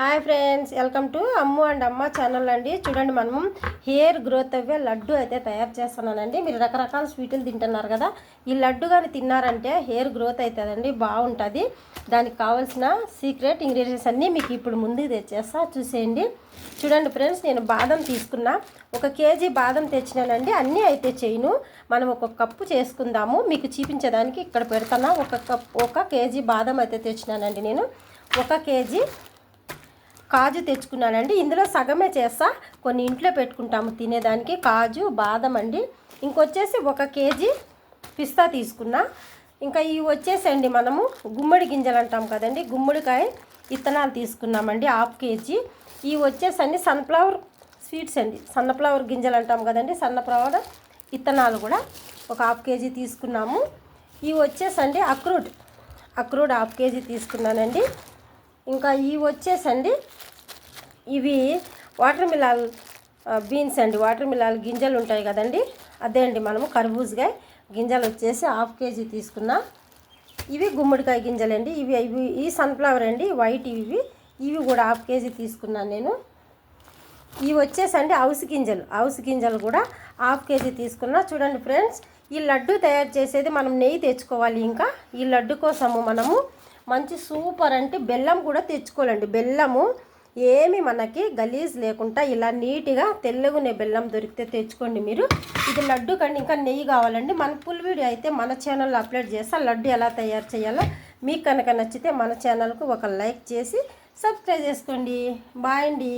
Hi friends welcome to Ammu and Amma channel అండి. చూడండి మనము హెయిర్ గ్రోత్ అవ్వే లడ్డు అయితే తయారు చేస్తున్నానండి. మీరు రకరకాల స్వీట్లు తింటున్నారు కదా ఈ లడ్డు కానీ తిన్నారంటే హెయిర్ గ్రోత్ అవుతుందండి బాగుంటుంది. దానికి కావాల్సిన సీక్రెట్ ఇంగ్రీడియంట్స్ అన్నీ మీకు ఇప్పుడు ముందుకు తెచ్చేస్తా చూసేయండి. చూడండి ఫ్రెండ్స్ నేను బాదం తీసుకున్నా. ఒక కేజీ బాదం తెచ్చినానండి అన్నీ అయితే చేయను. మనం ఒక కప్పు చేసుకుందాము. మీకు చూపించేదానికి ఇక్కడ పెడతాను. ఒక కప్ ఒక కేజీ బాదం అయితే తెచ్చినానండి నేను. ఒక కేజీ కాజు తెచ్చుకున్నానండి. ఇందులో సగమే చేస్తా. కొన్ని ఇంట్లో పెట్టుకుంటాము తినేదానికి. కాజు బాదం అండి. ఇంకొచ్చేసి ఒక కేజీ పిస్తా తీసుకున్నా. ఇంకా ఇవి వచ్చేసండి మనము. గుమ్మడి గింజలు అంటాం కదండి. గుమ్మడికాయ ఇత్తనాలు తీసుకున్నామండి. Half KG. ఇవి వచ్చేసండి సన్ఫ్లవర్ స్వీట్స్ అండి. సన్నఫ్లవర్ గింజలు అంటాం కదండి. సన్నఫ్లవర్ ఇత్తనాలు కూడా ఒక హాఫ్ కేజీ తీసుకున్నాము. ఇవి వచ్చేసండి అక్రూట్ అక్రూట్ హాఫ్ కేజీ తీసుకున్నానండి. ఇంకా ఇవి వచ్చేసండి. ఇవి వాటర్ మిలాల్ బీన్స్ అండి. వాటర్ మిలాల్ గింజలు ఉంటాయి కదండి. అదే అండి మనము కర్బూజగా గింజలు వచ్చేసి హాఫ్ కేజీ తీసుకున్నా. ఇవి గుమ్మడికాయ గింజలు అండి ఇవి ఇవి ఈ సన్ఫ్లవర్ అండి. వైట్ ఇవి. ఇవి కూడా హాఫ్ కేజీ తీసుకున్నాను నేను. ఇవి వచ్చేసండి అవసి గింజలు. అవసి గింజలు కూడా హాఫ్ కేజీ తీసుకున్నా. చూడండి ఫ్రెండ్స్ ఈ లడ్డు తయారు చేసేది మనం నెయ్యి తెచ్చుకోవాలి ఇంకా. ఈ లడ్డు కోసము మనము మంచి సూపర్ అంటే బెల్లం కూడా తెచ్చుకోవాలండి. బెల్లము ఏమి మనకి గలీజ్ లేకుండా ఇలా నీట్గా తెల్లగునే బెల్లం దొరికితే తెచ్చుకోండి మీరు. ఇది లడ్డు కండి ఇంకా నెయ్యి కావాలండి. మన ఫుల్ వీడియో అయితే మన ఛానల్లో అప్లోడ్ చేస్తా. లడ్డు ఎలా తయారు చేయాలో మీకు కనుక నచ్చితే మన ఛానల్కు ఒక లైక్ చేసి సబ్స్క్రైబ్ చేసుకోండి. బాయ్ అండి.